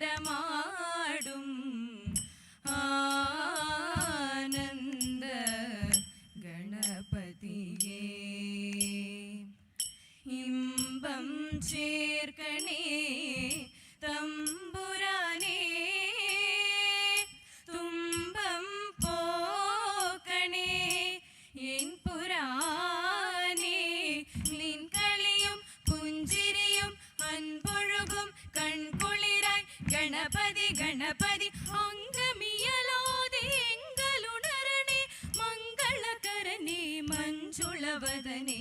நடமா വദനേ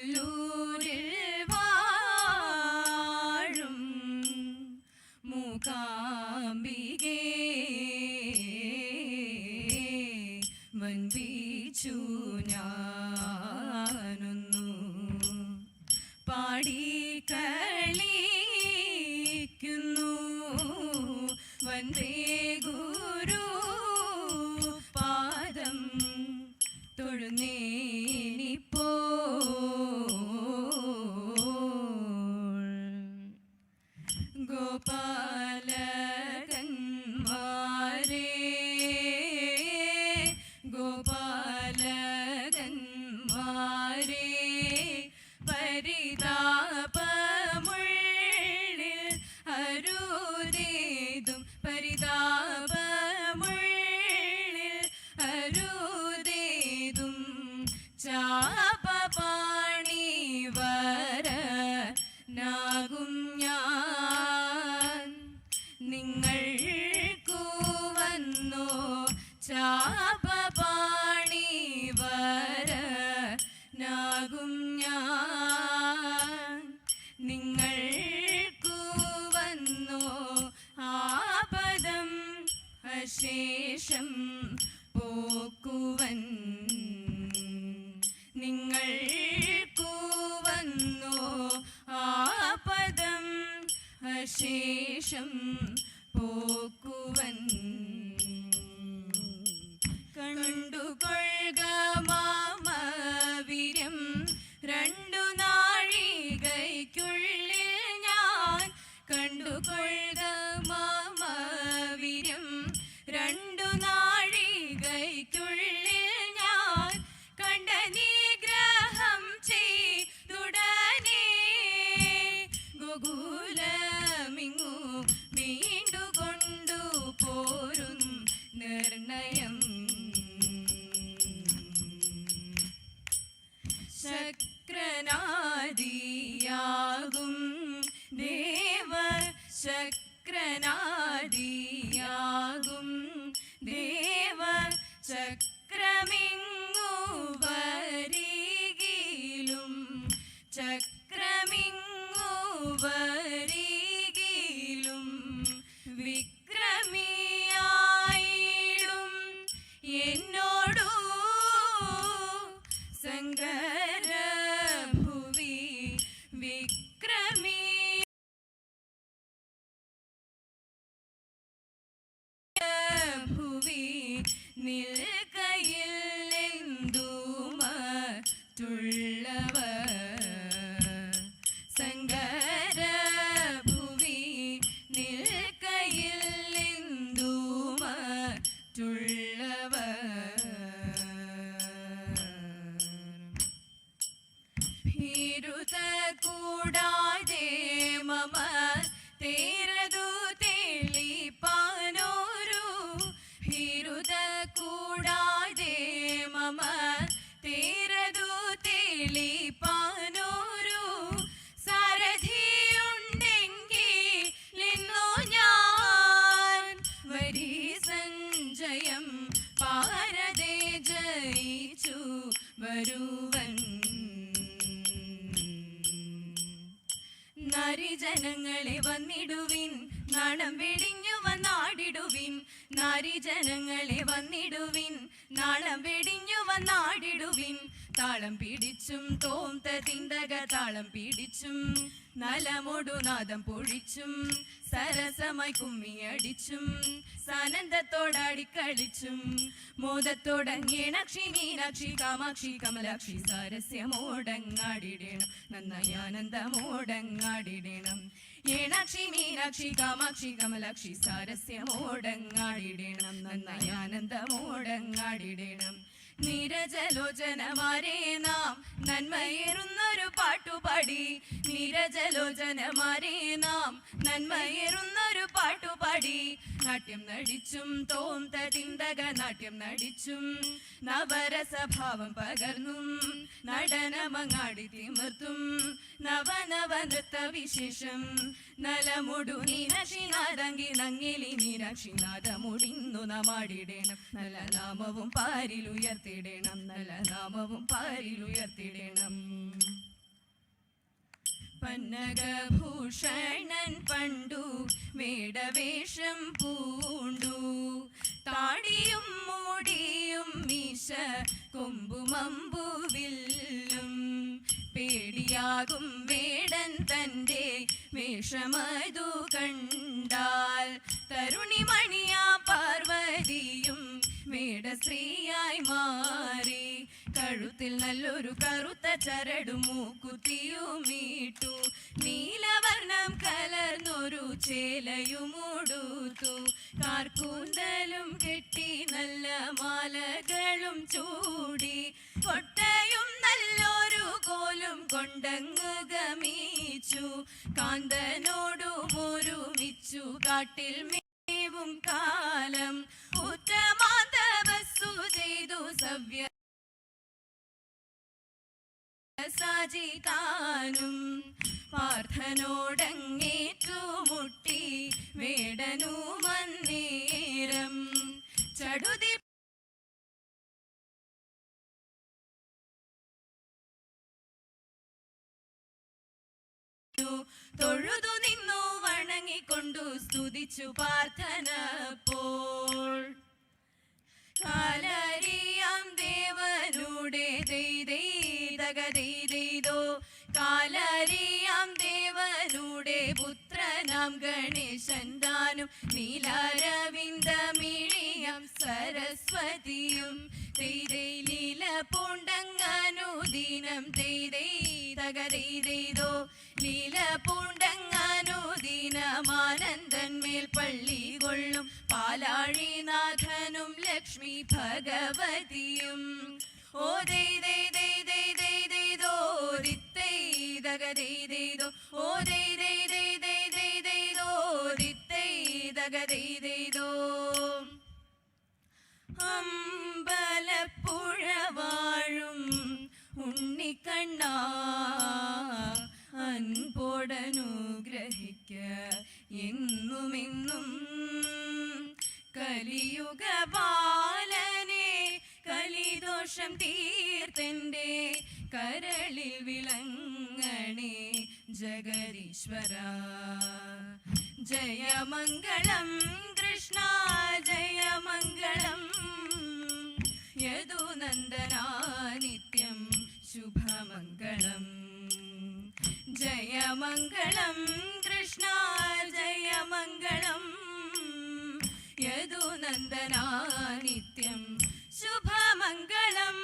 കൊല്ലൂരിൽ ഗോപാലകന്മാരേ പരിതാപമുള്ളിൽ അരുതേതും പരിതാപ So രണ്ടു നാഴികയ്ക്കുള്ളിൽ ഞാൻ കണ്ടുകൊള്ളുക മാമവീര്യം രണ്ടു നാഴികയ്ക്കുള്ളിൽ ഞാൻ കണ്ട നിഗ്രഹം ചെയ്തുടനെ. Gokulam ശക്രനാദീ Need it. നാരിജനങ്ങളെ വന്നിടുവിൻ നാണം വെടിഞ്ഞു വന്നാടിടുവിൻ. നാരിജനങ്ങളെ വന്നിടുവിൻ നാണം വെടിഞ്ഞു വന്നാടിടുവിൻ. താളം പിടിച്ചും തോം തിന്തക താളം പിടിച്ചും നലമൊടു നാദം പൊഴിച്ചും സരസമായി കുമ്മിയടിച്ചും സാനന്ദത്തോടാടി കളിച്ചും മോദത്തോടങ്ങീണക്ഷി മീനാക്ഷി കാമാക്ഷി കമലാക്ഷി സാരസ്യമോടങ്ങാടിടേണം നന്നായി ആനന്ദമോടങ്ങാടിടേണം ഏണാക്ഷി മീനാക്ഷി കാമാക്ഷി കമലാക്ഷി സാരസ്യമോടങ്ങാടിടേണം നന്നായി ആനന്ദമോടങ്ങാടിടേണം നീരജലോചനമാരേ നാം നന്മയേറുന്നൊരു പാട്ടുപാടി. നീരജലോചനമാരേ നാം നന്മയേറുന്നൊരു പാട്ടുപാടി. നാട്യം നടിച്ചും തോന്ത തിന്തക നാട്യം നടിച്ചും നവരസഭാവം പകർന്നും നടനമങ്ങാടി തിമിർത്തും നവനവ നൃത്ത വിശേഷം നലമുടു നീനക്ഷിനാദങ്കി നങ്ങിലി നീനാക്ഷിനാഥമുടിന്നു നമാടിടേണം. നല്ല നാമവും പാരിലുയർത്തിടേണം. നല്ല നാമവും പാരിൽ ഉയർത്തിടേണം പന്നകഭൂഷണൻ പണ്ടു മേടവേഷം പൂണ്ടു. താടിയും മൂടിയും മീശ കൊമ്പുമമ്പുവില്ലും. പേടിയാകും വേടൻ തന്റെ വേഷമതു കണ്ടാൽ. തരുണിമണിയാ പാർവതിയും മേടശ്രീയായി മാറി. കഴുത്തിൽ നല്ലൊരു കറുത്ത ചരടു മൂക്കുത്തിയുമീട്ടു നീലവർണം കലർന്നൊരു ചേലയുമുടുത്തു കാർക്കൂന്തലും കെട്ടി നല്ല മാലകളും ചൂടി. കൊട്ടയും നല്ലൊരു കോലും കൊണ്ടങ്ങ് ഗമിച്ചു. കാന്തനോടും ഒരുമിച്ചു കാട്ടിൽ മേവും കാലം. ഉത്തമാതപസ്സു ചെയ്തു സവ്യ സാജിതാനും പാർത്ഥനോടങ്ങേറ്റുമുട്ടി വേടനു മന്നേരം ചടുതി തൊഴുതു നിന്നു വണങ്ങിക്കൊണ്ടു സ്തുതിച്ചു പ്രാർത്ഥന പോൾ. പുത്രനാം ഗണേശൻ താനും നീലാരവിന്ദമിഴിയം സരസ്വതിയും തെയ്തൈ ലീല പൂണ്ടങ്ങാനുദീനം തെയ്തൈ തകതെയ്തോ ലീല മേൽ പള്ളി കൊള്ളും പാലാഴിനാഥനും ലക്ഷ്മി ഭഗവതിയും. ഓ ദൈ ഉണ്ണിക്കണ്ണ അൻപോടനുഗ്രഹിക്ക. എന്നുമെന്നും കലിയുഗ ബാലനെ കലിദോഷം തീർത്തന്റെ കരളിൽ വിളങ്ങണേ ജഗദീശ്വര. ജയമംഗളം കൃഷ്ണ ജയമംഗളം യദുനന്ദനാ. ജയമംഗളം കൃഷ്ണ ജയമംഗളം. യദുനന്ദനാ നിത്യം ശുഭമംഗളം.